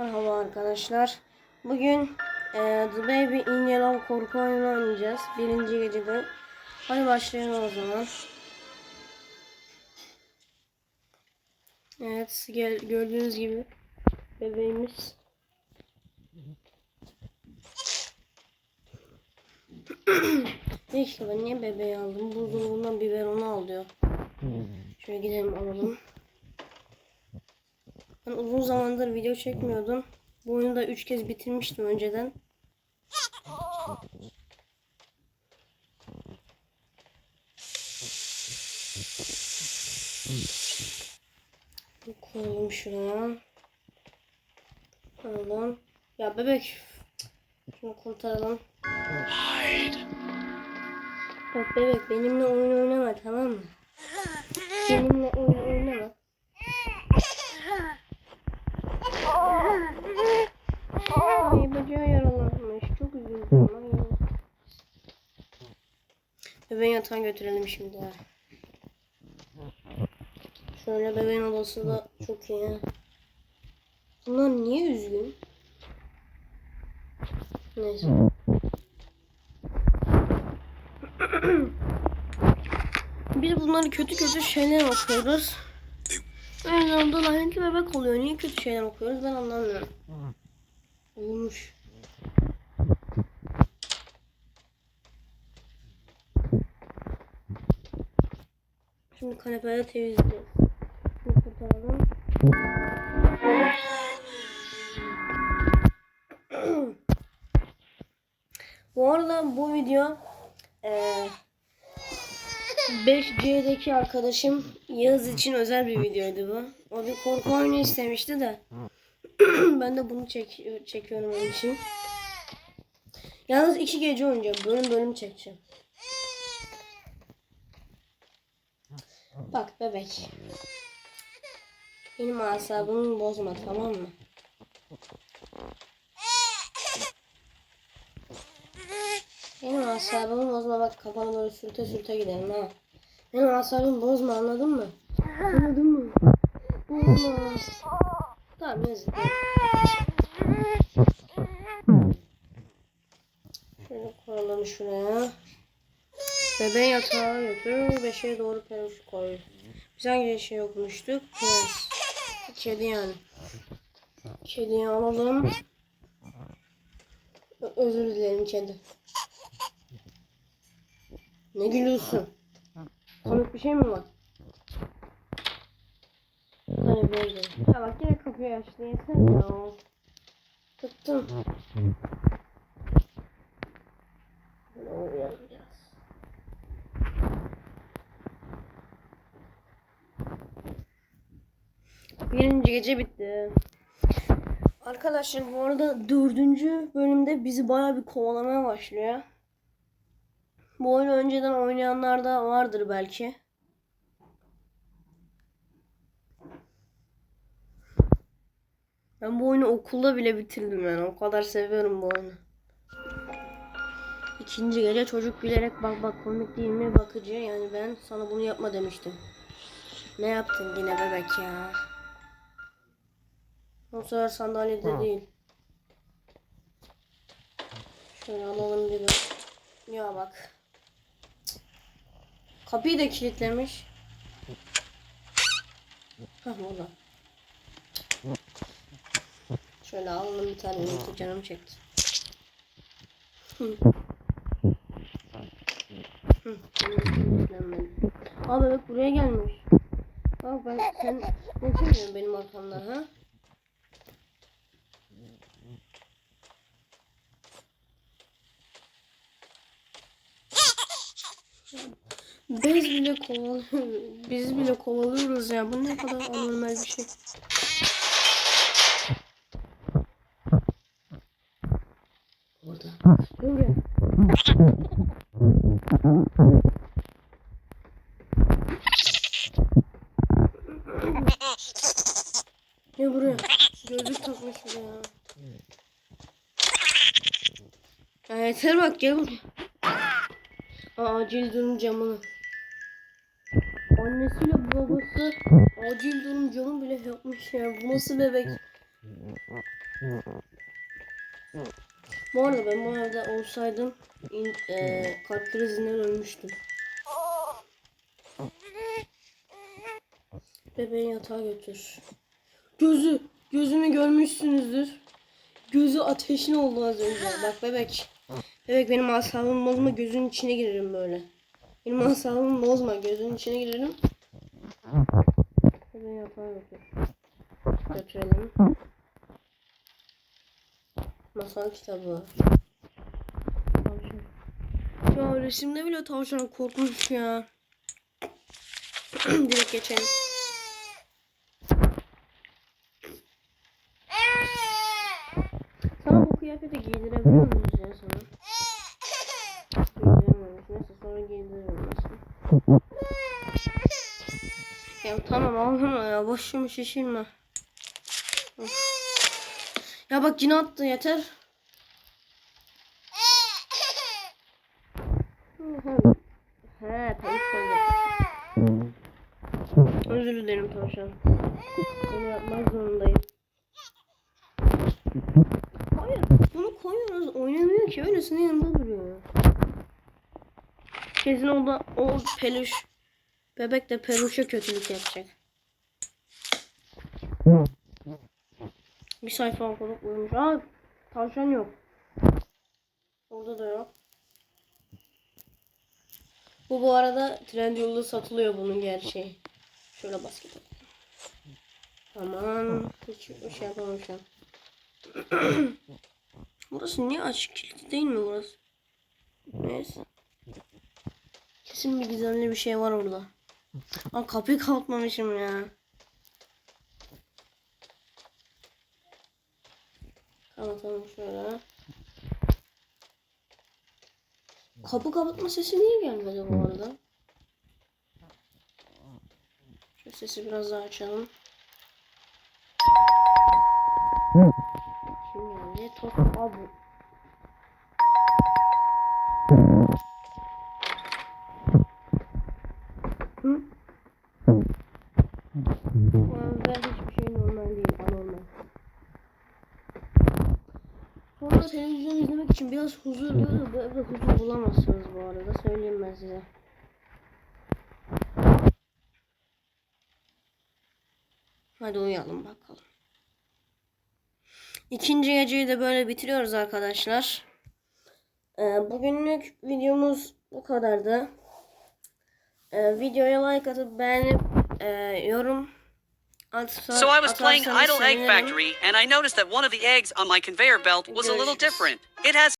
Merhaba arkadaşlar. Bugün e, The Baby in Yellow korku oyunu oynayacağız. Birinci gecede. Hadi başlayalım o zaman. Evet gel, gördüğünüz gibi bebeğimiz. Ne işte ben niye bebeği aldım? Buzdolabından biberonu al diyor. Şöyle gidelim alalım. Ben uzun zamandır video çekmiyordum. Bu oyunu da 3 kez bitirmiştim önceden. Koyalım şuraya. Koyalım. Ya bebek. Şunu kurtaralım. Bak bebek benimle oyun oynama tamam mı? Benimle oyun Bebeğin yatağına götürelim şimdi. ya. Şöyle bebeğin odası da çok iyi. Bunlar niye üzgün? Neyse. Biz bunları kötü kötü şeyler okuyoruz. Aynı zamanda lanetli bebek oluyor. Niye kötü şeyler okuyoruz ben anlamıyorum. Şunu kurtaralım. bu arada bu video eee 5C'deki arkadaşım Yağız için özel bir videoydu bu. O bir korku oyunu istemişti de. ben de bunu çek çekiyorum onun için. Yalnız iki gece oynayacağım. Bölüm bölüm çekeceğim. Bak bebek. Benim asabımı bozma tamam mı? Benim asabımı bozma bak kafanı böyle sürte sürte gidelim ha. Benim asabımı bozma anladın mı? Anladın mı? Bozma. Tamam yazık. Şöyle koyalım şuraya. Bebeğin yatağa götür. Beşe doğru peluş koy. Biz hangi şey okumuştuk? Kedi yani. Kediyi alalım. Özür dilerim kedi. Ne gülüyorsun? Komik bir şey mi var? Hani böyle. Ya bak yine kapıyı açtı yeter ya. Tıktım. Böyle uyuyalım biraz. Birinci gece bitti. Arkadaşlar bu arada dördüncü bölümde bizi bayağı bir kovalamaya başlıyor. Bu oyunu önceden oynayanlar da vardır belki. Ben bu oyunu okulda bile bitirdim yani. O kadar seviyorum bu oyunu. İkinci gece çocuk bilerek bak bak komik değil mi bakıcı yani ben sana bunu yapma demiştim. Ne yaptın yine bebek ya? O sefer sandalyede değil. Şöyle alalım bir de. Ya bak. Kapıyı da kilitlemiş. Hah orada. Şöyle alalım bir tane yumurta canım çekti. Hı. Hı, kilitlenmedi. Aa bebek buraya gelmiş. Bak ben sen ne çekiyorsun benim arkamda ha? Biz bile kovalıyoruz. Biz bile kovalıyoruz ya. Bu ne kadar anormal bir şey. Orada. Buraya. Gel buraya. Gözlük takmış buraya. Ya yeter bak gel buraya. Acil durum camını. Annesiyle babası acil durum camı bile yapmış ya. Bu nasıl bebek? Bu arada ben bu evde olsaydım in, eee kalp krizinden ölmüştüm. Bebeği yatağa götür. Gözü, gözümü görmüşsünüzdür. Gözü ateşin oldu az önce. Bak bebek. Bebek benim asabımı bozma gözünün içine girerim böyle. Benim asabımı bozma gözünün içine girerim. Yatağa götür. Götürelim. Masal kitabı. Ya resimde bile tavşan korkmuş ya. Direkt geçelim. Sana bu kıyafeti giydirebiliyor muyuz ya sana? Giydiremiyoruz. Neyse sonra giydiririm nasıl. Ya tamam ağlama ya. Başımı şişirme. Ya bak yine attı yeter. He koyacak. Özür dilerim tavşan. Bunu yapmak zorundayım. Koyuyoruz oynamıyor ki öylesine yanında duruyor. Kesin o da o peluş bebek de peluşa kötülük yapacak. Bir sayfa okunup uyumuş. Aa tavşan yok. Orada da yok. Bu bu arada Trendyol'da satılıyor bunun gerçeği. Şöyle atalım. Tamam. Hiç şey an. burası niye açık kilitli değil mi burası? Neyse. Kesin bir gizemli bir şey var orada. Aa kapıyı kapatmamışım ya. Kapatalım şöyle. Kapı kapatma sesi niye gelmedi bu arada? Şu sesi biraz daha açalım. Geldi? Top abu. Hı? Evde hiçbir şey normal değil, anormal. Televizyon izlemek için biraz huzur diyoruz. Bu evde huzur bulamazsınız bu arada. Söyleyeyim ben size. Hadi uyuyalım bakalım. İkinci geceyi de böyle bitiriyoruz arkadaşlar. Ee, bugünlük videomuz bu kadardı. Ee, videoya like atıp beğenip e, yorum atsa, So I was playing Idle Egg. Factory, and I noticed that one of the eggs on my conveyor belt was a little different. It has